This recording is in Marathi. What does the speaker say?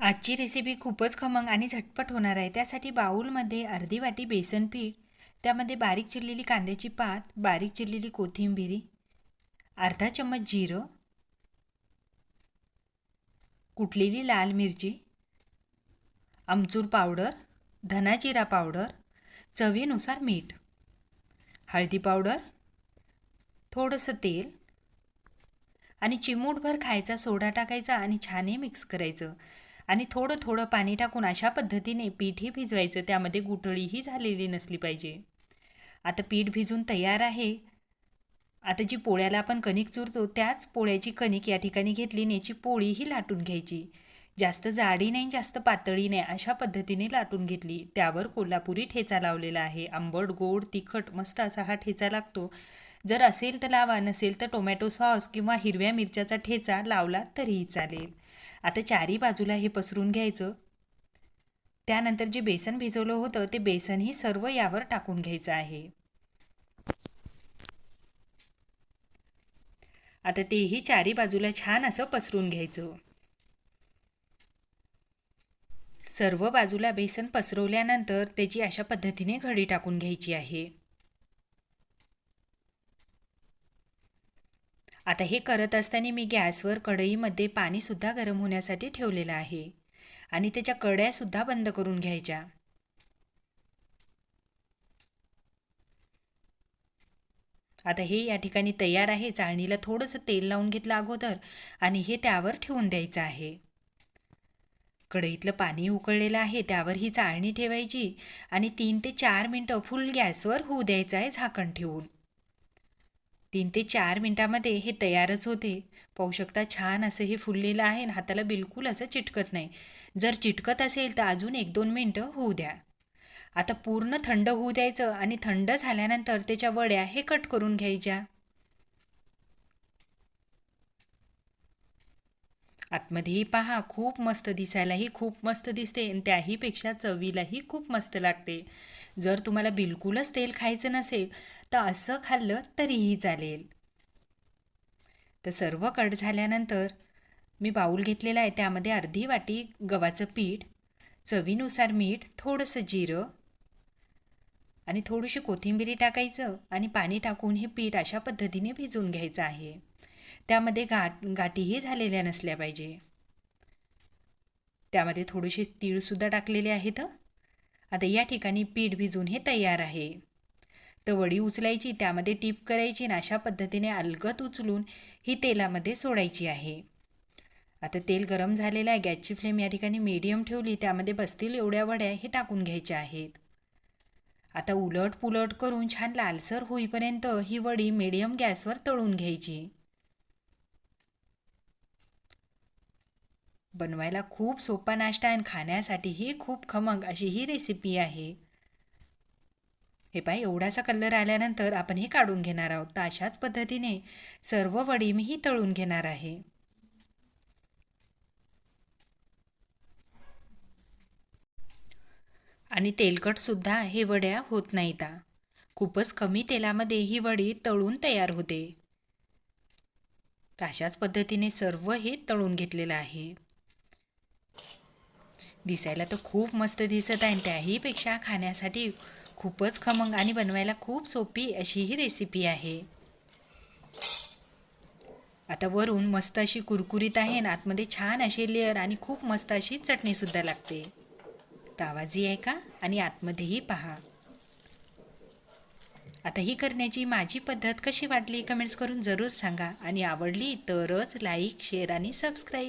आजची रेसिपी खूपच खमंग आणि झटपट होणार आहे. त्यासाठी बाऊलमध्ये अर्धी वाटी बेसन पीठ त्यामध्ये बारीक चिरलेली कांद्याची पात बारीक चिरलेली कोथिंबिरी अर्धा चम्मच जिरं कुटलेली लाल मिरची आमचूर पावडर धना जिरा पावडर चवीनुसार मीठ हळदी पावडर थोडंसं तेल आणि चिमूटभर खायचा सोडा टाकायचा आणि छान मिक्स करायचं. आणि थोडं थोडं पाणी टाकून अशा पद्धतीने पीठही भिजवायचं त्यामध्ये गुठळीही झालेली नसली पाहिजे. आता पीठ भिजून तयार आहे. आता जी पोळ्याला आपण कणिक चुरतो त्याच पोळ्याची कणिक या ठिकाणी घेतली आणि याची पोळीही लाटून घ्यायची. जास्त जाडी नाही जास्त पातळी नाही अशा पद्धतीने लाटून घेतली. त्यावर कोल्हापुरी ठेचा लावलेला आहे. आंबट गोड तिखट मस्त असा हा ठेचा लागतो. जर असेल तर लावा नसेल तर टोमॅटो सॉस किंवा हिरव्या मिरच्याचा ठेचा लावला तरीही चालेल. आता चारी बाजूला हे पसरून घ्यायचं. त्यानंतर जे बेसन भिजवलं होतं ते बेसनही सर्व यावर टाकून घ्यायचं आहे. आता तेही चारी बाजूला छान असं पसरून घ्यायचं. सर्व बाजूला बेसन पसरवल्यानंतर त्याची अशा पद्धतीने घडी टाकून घ्यायची आहे. आता हे करत असताना मी गॅसवर कढईमध्ये पाणीसुद्धा गरम होण्यासाठी ठेवलेलं आहे. आणि त्याच्या कड्यासुद्धा बंद करून घ्यायच्या. आता हे या ठिकाणी तयार आहे. चाळणीला थोडंसं तेल लावून घेतलं अगोदर आणि हे त्यावर ठेवून द्यायचं आहे. कढईतलं पाणी उकळलेलं आहे. त्यावर ही चाळणी ठेवायची आणि तीन ते चार मिनटं फुल गॅसवर होऊ द्यायचं आहे झाकण ठेवून. तीन ते चार मिनटामध्ये हे तयारच होते. पाहू शकता छान असं हे फुललेलं आहे आणि हाताला बिलकुल असं चिटकत नाही. जर चिटकत असेल तर अजून एक दोन मिनटं होऊ द्या. आता पूर्ण थंड होऊ द्यायचं आणि थंड झाल्यानंतर त्याच्या वड्या हे कट करून घ्यायच्या. आतमध्येही पहा खूप मस्त दिसायलाही खूप मस्त दिसते आणि त्याहीपेक्षा चवीलाही खूप मस्त लागते. जर तुम्हाला बिलकुलच तेल खायचं नसेल तर असं खाल्लं तरीही चालेल. तर सर्व कट झाल्यानंतर मी बाऊल घेतलेला आहे. त्यामध्ये अर्धी वाटी गव्हाचं पीठ चवीनुसार मीठ थोडंसं जिरं आणि थोडीशी कोथिंबिरी टाकायचं आणि पाणी टाकून हे पीठ अशा पद्धतीने भिजवून घ्यायचं आहे. त्यामध्ये गाठ गाठीही झालेल्या नसल्या पाहिजे. त्यामध्ये थोडीशी तीळसुद्धा टाकलेले आहेत आता या ठिकाणी पीठ भिजून हे तयार आहे. तर वडी उचलायची त्यामध्ये टीप करायची आणि अशा पद्धतीने अलगत उचलून ही तेलामध्ये सोडायची आहे. आता तेल गरम झालेलं आहे गॅसची फ्लेम या ठिकाणी मीडियम ठेवली त्यामध्ये बसतील एवढ्या वड्या हे टाकून घ्यायच्या आहेत. आता उलट पुलट करून छान लालसर होईपर्यंत ही वडी मीडियम गॅसवर तळून घ्यायची. बनवायला खूप सोपा नाश्ता आणि खाण्यासाठीही खूप खमंग अशी ही रेसिपी आहे. हे पाय एवढासा कलर आल्यानंतर आपण हे काढून घेणार आहोत. तर अशाच पद्धतीने सर्व वडी मी ही तळून घेणार आहे. आणि तेलकटसुद्धा हे वड्या होत नाहीत. खूपच कमी तेलामध्ये ही वडी तळून तयार होते. अशाच पद्धतीने सर्व हे तळून घेतलेलं आहे. दिसायला तर खूप मस्त दिसत आहे त्याहीपेक्षा खाण्यासाठी खूपच खमंग आणि बनवायला खूप सोपी अशी ही रेसिपी आहे. आता वरून मस्त अशी कुरकुरीत आहे आणि आतमध्ये छान अशी लेअर आणि खूप मस्त अशी चटणीसुद्धा लागते. तर आवाजही आहे का आणि आतमध्येही पहा. आता ही करण्याची माझी पद्धत कशी वाटली? कमेंट्स करून जरूर सांगा. आणि आवडली तरच लाईक शेअर आणि सबस्क्राईब